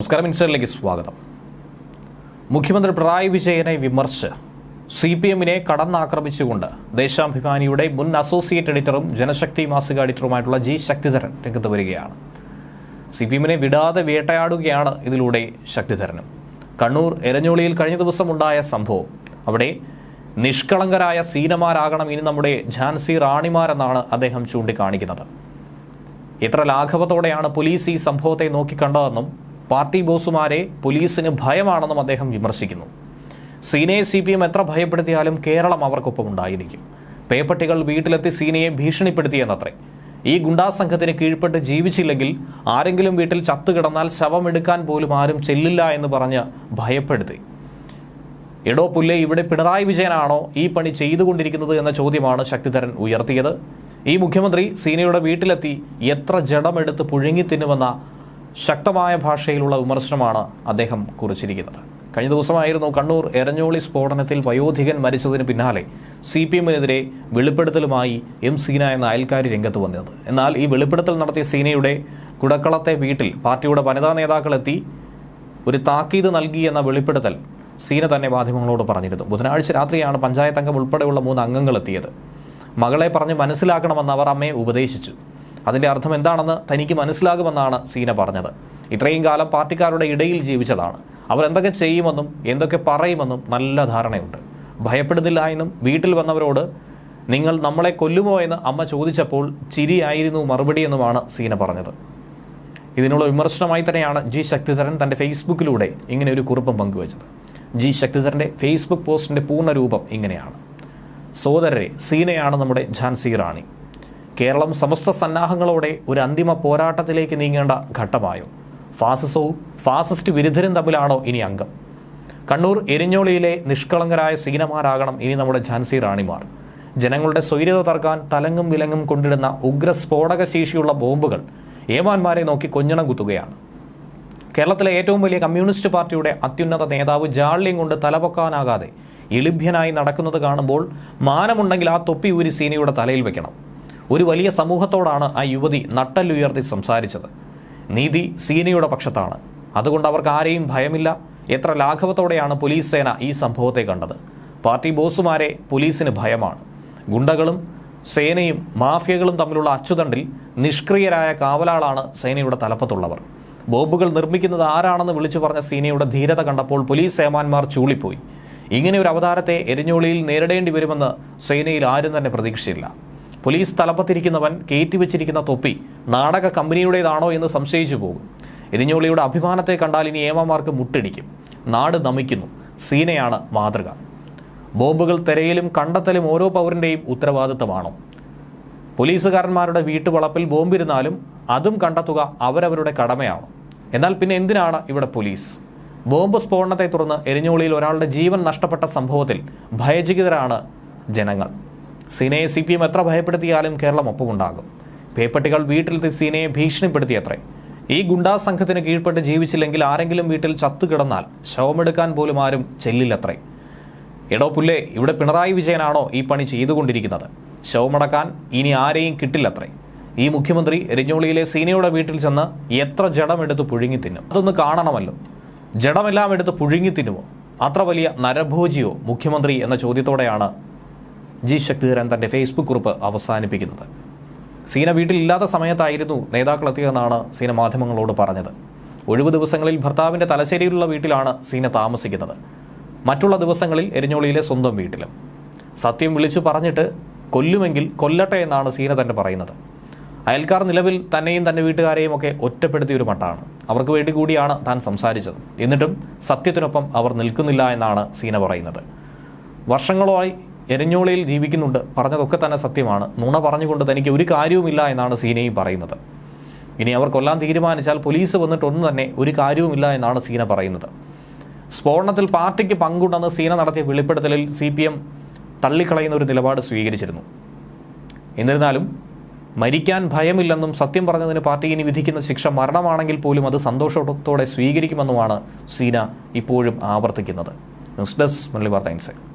നമസ്കാരം ഇൻസ്റ്ററിലേക്ക് സ്വാഗതം. മുഖ്യമന്ത്രി പിണറായി വിജയനെ വിമർശിച്ച് സി പി എമ്മിനെ കടന്നാക്രമിച്ചുകൊണ്ട് ദേശാഭിമാനിയുടെ മുൻ അസോസിയേറ്റ് എഡിറ്ററും ജനശക്തി മാസിക എഡിറ്ററുമായിട്ടുള്ള ജി ശക്തിധരൻ രംഗത്ത് വരികയാണ്. സി പി എമ്മിനെ വിടാതെ വേട്ടയാടുകയാണ് ഇതിലൂടെ ശക്തിധരനും. കണ്ണൂർ എരഞ്ഞോളിയിൽ കഴിഞ്ഞ ദിവസം ഉണ്ടായ സംഭവം. അവിടെ നിഷ്കളങ്കരായ സീനമാരാകണം ഇനി നമ്മുടെ ഝാൻസി റാണിമാരെന്നാണ് അദ്ദേഹം ചൂണ്ടിക്കാണിക്കുന്നത്. എത്ര ലാഘവത്തോടെയാണ് പോലീസ് ഈ സംഭവത്തെ നോക്കിക്കണ്ടതെന്നും പാർട്ടി ബോസുമാരെ പോലീസിന് ഭയമാണെന്നും അദ്ദേഹം വിമർശിക്കുന്നു. സീനയെ സി പി എം എത്ര ഭയപ്പെടുത്തിയാലും കേരളം അവർക്കൊപ്പം ഉണ്ടായിരിക്കും. പേപ്പട്ടികൾ വീട്ടിലെത്തി സീനയെ ഭീഷണിപ്പെടുത്തിയെന്നത്രേ. ഈ ഗുണ്ടാ സംഘത്തിന് കീഴ്പ്പെട്ട് ജീവിച്ചില്ലെങ്കിൽ ആരെങ്കിലും വീട്ടിൽ ചത്തുകിടന്നാൽ ശവമെടുക്കാൻ പോലും ആരും ചെല്ലില്ല എന്ന് പറഞ്ഞ് ഭയപ്പെടുത്തി. എടോ പുല്ലെ ഇവിടെ പിണറായി വിജയനാണോ ഈ പണി ചെയ്തുകൊണ്ടിരിക്കുന്നത് എന്ന ചോദ്യമാണ് ശക്തിധരൻ ഉയർത്തിയത്. ഈ മുഖ്യമന്ത്രി സീനയുടെ വീട്ടിലെത്തി എത്ര ജഡമെടുത്ത് പുഴുങ്ങി തിന്നുമെന്ന ശക്തമായ ഭാഷയിലുള്ള വിമർശനമാണ് അദ്ദേഹം കുറിച്ചിരിക്കുന്നത്. കഴിഞ്ഞ ദിവസമായിരുന്നു കണ്ണൂർ എരഞ്ഞോളി സ്ഫോടനത്തിൽ വയോധികൻ മരിച്ചതിന് പിന്നാലെ സി പി എമ്മിനെതിരെ വെളിപ്പെടുത്തലുമായി എം സീന എന്ന അയൽക്കാരി രംഗത്ത് വന്നത്. എന്നാൽ ഈ വെളിപ്പെടുത്തൽ നടത്തിയ സീനയുടെ കുടക്കളത്തെ വീട്ടിൽ പാർട്ടിയുടെ വനിതാ നേതാക്കളെത്തി ഒരു താക്കീത് നൽകി എന്ന വെളിപ്പെടുത്തൽ സീന തന്നെ മാധ്യമങ്ങളോട് പറഞ്ഞിരുന്നു. ബുധനാഴ്ച രാത്രിയാണ് പഞ്ചായത്ത് അംഗം ഉൾപ്പെടെയുള്ള മൂന്ന് അംഗങ്ങൾ എത്തിയത്. മകളെ പറഞ്ഞ് മനസ്സിലാക്കണമെന്ന് അവർ അമ്മയെ ഉപദേശിച്ചു. അതിന്റെ അർത്ഥം എന്താണെന്ന് തനിക്ക് മനസ്സിലാകുമെന്നാണ് സീന പറഞ്ഞത്. ഇത്രയും കാലം പാർട്ടിക്കാരുടെ ഇടയിൽ ജീവിച്ചതാണ്. അവരെന്തൊക്കെ ചെയ്യുമെന്നും എന്തൊക്കെ പറയുമെന്നും നല്ല ധാരണയുണ്ട്. ഭയപ്പെടുന്നില്ല എന്നും വീട്ടിൽ വന്നവരോട് നിങ്ങൾ നമ്മളെ കൊല്ലുമോ? എന്ന് അമ്മ ചോദിച്ചപ്പോൾ ചിരിയായിരുന്നു മറുപടി എന്നുമാണ് സീന പറഞ്ഞത്. ഇതിനുള്ള വിമർശനമായി തന്നെയാണ് ജി ശക്തിധരൻ തന്റെ ഫേസ്ബുക്കിലൂടെ ഇങ്ങനെ ഒരു കുറിപ്പും പങ്കുവച്ചത്. ജി ശക്തിധരന്റെ ഫേസ്ബുക്ക് പോസ്റ്റിന്റെ പൂർണ രൂപം ഇങ്ങനെയാണ്. സോദരരെ സീനയാണ് നമ്മുടെ ഝാൻസി റാണി. കേരളം സമസ്ത സന്നാഹങ്ങളോടെ ഒരു അന്തിമ പോരാട്ടത്തിലേക്ക് നീങ്ങേണ്ട ഘട്ടമായോ? ഫാസിസവും ഫാസിസ്റ്റ് വിരുദ്ധരും തമ്മിലാണോ ഇനി അംഗം? കണ്ണൂർ എരിഞ്ഞോളിയിലെ നിഷ്കളങ്കരായ സീനമാരാകണം ഇനി നമ്മുടെ ഝാൻസി റാണിമാർ. ജനങ്ങളുടെ സ്വൈര്യത തർക്കാൻ തലങ്ങും വിലങ്ങും കൊണ്ടിടുന്ന ഉഗ്ര സ്ഫോടക ശേഷിയുള്ള ബോംബുകൾ ഏമാന്മാരെ നോക്കി കൊഞ്ഞണം കുത്തുകയാണ്. കേരളത്തിലെ ഏറ്റവും വലിയ കമ്മ്യൂണിസ്റ്റ് പാർട്ടിയുടെ അത്യുന്നത നേതാവ് ജാള്യം കൊണ്ട് തലപൊക്കാനാകാതെ എളിഭ്യനായി നടക്കുന്നത് കാണുമ്പോൾ മാനമുണ്ടെങ്കിൽ ആ തൊപ്പി ഊരി സീനയുടെ തലയിൽ വെക്കണം. ഒരു വലിയ സമൂഹത്തോടാണ് ആ യുവതി നട്ടല്ലുയർത്തി സംസാരിച്ചത്. നീതി സീനയുടെ പക്ഷത്താണ്. അതുകൊണ്ട് അവർക്ക് ആരെയും ഭയമില്ല. എത്ര ലാഘവത്തോടെയാണ് പോലീസ് സേന ഈ സംഭവത്തെ കണ്ടത്. പാർട്ടി ബോസുമാരെ പോലീസിന് ഭയമാണ്. ഗുണ്ടകളും സേനയും മാഫിയകളും തമ്മിലുള്ള അച്ചുതണ്ടിൽ നിഷ്ക്രിയരായ കാവലാളാണ് സേനയുടെ തലപ്പത്തുള്ളവർ. ബോബുകൾ നിർമ്മിക്കുന്നത് ആരാണെന്ന് വിളിച്ചു പറഞ്ഞ സീനയുടെ ധീരത കണ്ടപ്പോൾ പോലീസ് സേമാന്മാർ ചൂളിപ്പോയി. ഇങ്ങനെ ഒരു അവതാരത്തെ എരിഞ്ഞോളിയിൽ നേരിടേണ്ടി വരുമെന്ന് സേനയിൽ ആരും തന്നെ പ്രതീക്ഷിച്ചില്ല. പോലീസ് തലപ്പത്തിരിക്കുന്നവൻ കയറ്റിവെച്ചിരിക്കുന്ന തൊപ്പി നാടക കമ്പനിയുടേതാണോ എന്ന് സംശയിച്ചു പോകും. എരിഞ്ഞോളിയുടെ അഭിമാനത്തെ കണ്ടാൽ ഇനി ഏമാമാർക്ക് മുട്ടിടിക്കും. നാട് നമിക്കുന്നു. സീനയാണ് മാതൃക. ബോംബുകൾ തെരയിലും കണ്ടെത്തലും ഓരോ പൗരന്റെയും ഉത്തരവാദിത്തമാണോ? പോലീസുകാരന്മാരുടെ വീട്ടുവളപ്പിൽ ബോംബിരുന്നാലും അതും കണ്ടെത്തുക അവരവരുടെ കടമയാണ്? എന്നാൽ പിന്നെ എന്തിനാണ് ഇവിടെ പോലീസ്? ബോംബ് സ്ഫോടനത്തെ തുടർന്ന് എരിഞ്ഞോളിയിൽ ഒരാളുടെ ജീവൻ നഷ്ടപ്പെട്ട സംഭവത്തിൽ ഭയചകിതരാണ് ജനങ്ങൾ. സീനയെ സി പി എം എത്ര ഭയപ്പെടുത്തിയാലും കേരളം ഒപ്പമുണ്ടാകും. പേപ്പട്ടികൾ വീട്ടിലെത്തി സീനയെ ഭീഷണിപ്പെടുത്തിയത്രേ. ഈ ഗുണ്ടാ സംഘത്തിന് കീഴ്പ്പെട്ട് ജീവിച്ചില്ലെങ്കിൽ ആരെങ്കിലും വീട്ടിൽ ചത്തുകിടന്നാൽ ശവമെടുക്കാൻ പോലും ആരും ചെല്ലില്ലത്രേ. എടോ പുല്ലേ ഇവിടെ പിണറായി വിജയനാണോ ഈ പണി ചെയ്തുകൊണ്ടിരിക്കുന്നത്? ശവമടക്കാൻ ഇനി ആരെയും കിട്ടില്ലത്രേ. ഈ മുഖ്യമന്ത്രി എരിഞ്ഞോളിയിലെ സീനയുടെ വീട്ടിൽ ചെന്ന് എത്ര ജഡമെടുത്ത് പുഴുങ്ങി തിന്നും? അതൊന്ന് കാണണമല്ലോ. ജഡമെല്ലാം എടുത്ത് പുഴുങ്ങി തിന്നുമോ? അത്ര വലിയ നരഭോജിയോ മുഖ്യമന്ത്രി എന്ന ചോദ്യത്തോടെയാണ് ജി ശക്തിധരൻ തന്റെ ഫേസ്ബുക്ക് കുറിപ്പ് അവസാനിപ്പിക്കുന്നത്. സീന വീട്ടിലില്ലാത്ത സമയത്തായിരുന്നു നേതാക്കളെത്തിയതെന്നാണ് സീന മാധ്യമങ്ങളോട് പറഞ്ഞത്. ഒഴിവു ദിവസങ്ങളിൽ ഭർത്താവിന്റെ തലശ്ശേരിയിലുള്ള വീട്ടിലാണ് സീന താമസിക്കുന്നത്. മറ്റുള്ള ദിവസങ്ങളിൽ എരിഞ്ഞോളിയിലെ സ്വന്തം വീട്ടിലും. സത്യം വിളിച്ചു പറഞ്ഞിട്ട് കൊല്ലുമെങ്കിൽ കൊല്ലട്ടെ എന്നാണ് സീന തന്നെ പറയുന്നത്. അയൽക്കാർ നിലവിൽ തന്നെയും തന്റെ വീട്ടുകാരെയും ഒക്കെ ഒറ്റപ്പെടുത്തിയ ഒരു മട്ടാണ്. അവർക്ക് വേണ്ടി കൂടിയാണ് താൻ സംസാരിച്ചത്. എന്നിട്ടും സത്യത്തിനൊപ്പം അവർ നിൽക്കുന്നില്ല എന്നാണ് സീന പറയുന്നത്. വർഷങ്ങളായി എരഞ്ഞോളിയിൽ ജീവിക്കുന്നുണ്ട് പറഞ്ഞതൊക്കെ തന്നെ സത്യമാണ്. നുണ പറഞ്ഞുകൊണ്ട് തനിക്ക് ഒരു കാര്യവുമില്ല എന്നാണ് സീനയും പറയുന്നത്. ഇനി അവർ കൊല്ലാൻ തീരുമാനിച്ചാൽ പോലീസ് വന്നിട്ട് ഒന്നും തന്നെ ഒരു കാര്യവുമില്ല എന്നാണ് സീന പറയുന്നത്. സ്ഫോടനത്തിൽ പാർട്ടിക്ക് പങ്കുണ്ടെന്ന് സീന നടത്തിയ വെളിപ്പെടുത്തലിൽ സി പി എം തള്ളിക്കളയുന്ന ഒരു നിലപാട് സ്വീകരിച്ചിരുന്നു. എന്നിരുന്നാലും മരിക്കാൻ ഭയമില്ലെന്നും സത്യം പറഞ്ഞതിന് പാർട്ടി ഇനി വിധിക്കുന്ന ശിക്ഷ മരണമാണെങ്കിൽ പോലും അത് സന്തോഷത്തോടെ സ്വീകരിക്കുമെന്നുമാണ് സീന ഇപ്പോഴും ആവർത്തിക്കുന്നത്. ന്യൂസ് ഡെസ്ക് മുരളി വാർത്ത ഇൻസൈറ്റ്